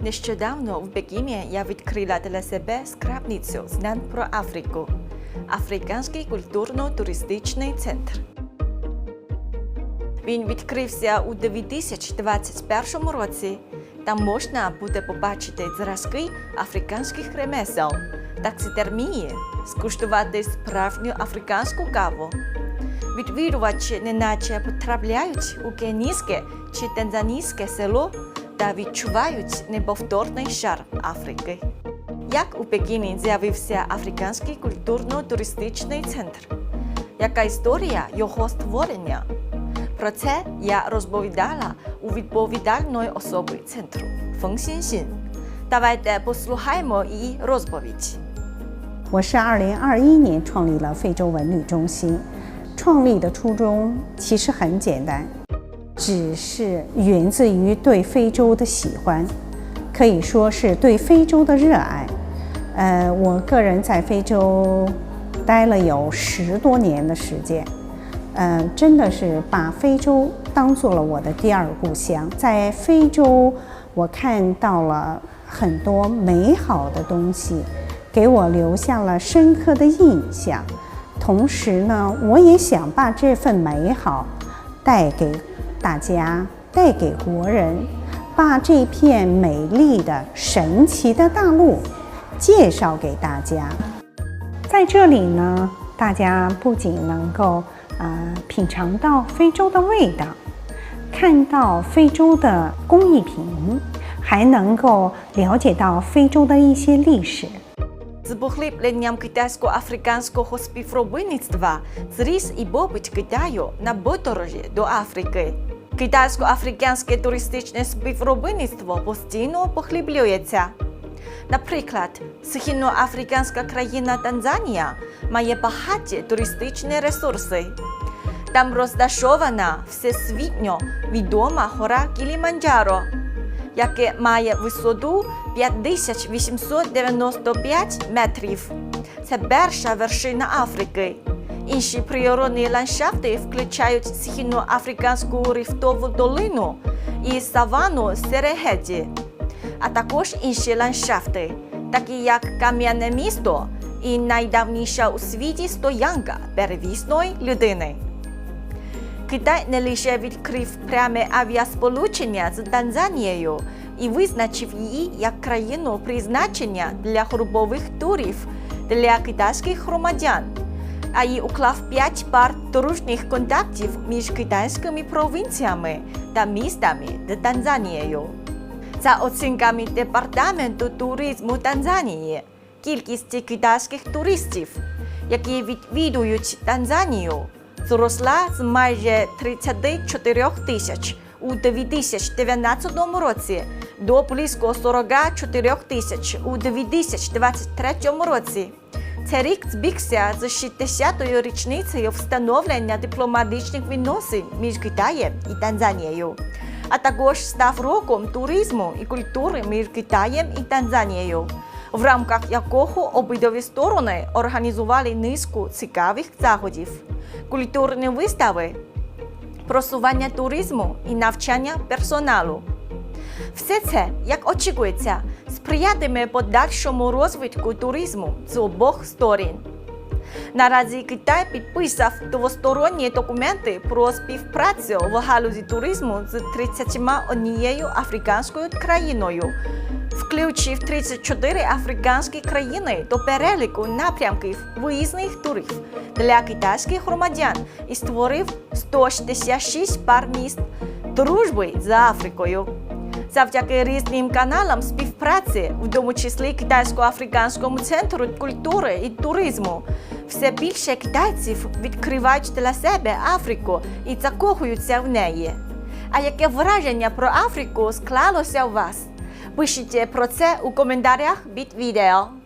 Нещодавно в Пекіні я відкрила для себе скрабницю знань про Африку. Африканський культурно-туристичний центр. Він відкрився у 2021 році. Там можна буде побачити зразки африканських ремесел, такситермії, скуштувати справжню африканську каву. Відвідувачі неначе потрапляють у кенійське чи танзанійське село та відчувають неповторний шар Африки. Як у Пекіні з'явився Африканський культурно-туристичний центр? Яка історія його створення? Про це я розповідала у відповідальної особи центру Фeng Xinxin. Давайте послухаємо її розповідь. 我是二零二一年创立了非洲文旅中心，创立的初衷其实很简单， 只是源自于对非洲的喜欢，可以说是对非洲的热爱。呃，我个人在非洲待了有十多年的时间，呃，真的是把非洲当做了我的第二故乡。在非洲，我看到了很多美好的东西。给我留下了深刻的印象。同时呢，我也想把这份美好带给大家，带给国人，把这片美丽的、神奇的大陆介绍给大家。在这里呢，大家不仅能够呃品尝到非洲的味道，看到非洲的工艺品，还能够了解到非洲的一些历史。 З поглибленням китайсько-африканського співробітництва зріс і попит Китаю на подорожі до Африки. Китайсько-африканське туристичне співробітництво постійно поглиблюється. Наприклад, східноафриканська країна Танзанія має багаті туристичні ресурси. Там розташована всесвітньо відома гора Кіліманджаро, яке має висоту 5895 метрів. Це перша вершина Африки. Інші природні ландшафти включають східноафриканську рифтову долину і савану Серегеті, а також інші ландшафти, такі як Кам'яне місто і найдавніша у світі стоянка перевісної людини. Китай не лише відкрив пряме авіасполучення з Танзанією і визначив її як країну призначення для групових турів для китайських громадян, а й уклав п'ять пар дружніх контактів між китайськими провінціями та містами з Танзанією. За оцінками департаменту туризму Танзанії, кількість китайських туристів, які відвідують Танзанію, зросла з майже 34 тисяч у 2019 році до близько 44 тисяч у 2023 році. Цей рік збігся з 60-ю річницею встановлення дипломатичних відносин між Китаєм і Танзанією, а також став роком туризму і культури між Китаєм і Танзанією, в рамках якого обидві сторони організували низку цікавих заходів, культурні вистави, просування туризму і навчання персоналу. Все це, як очікується, сприятиме подальшому розвитку туризму з обох сторін. Наразі Китай підписав двосторонні документи про співпрацю в галузі туризму з 31 африканською країною, включив 34 африканські країни до переліку напрямків виїзних турів для китайських громадян і створив 166 пар міст дружби з Африкою. Завдяки різним каналам співпраці, в тому числі Китайсько-африканському центру культури і туризму, все більше китайців відкривають для себе Африку і закохуються в неї. А яке враження про Африку склалося у вас? Пишіть про це у коментарях під відео.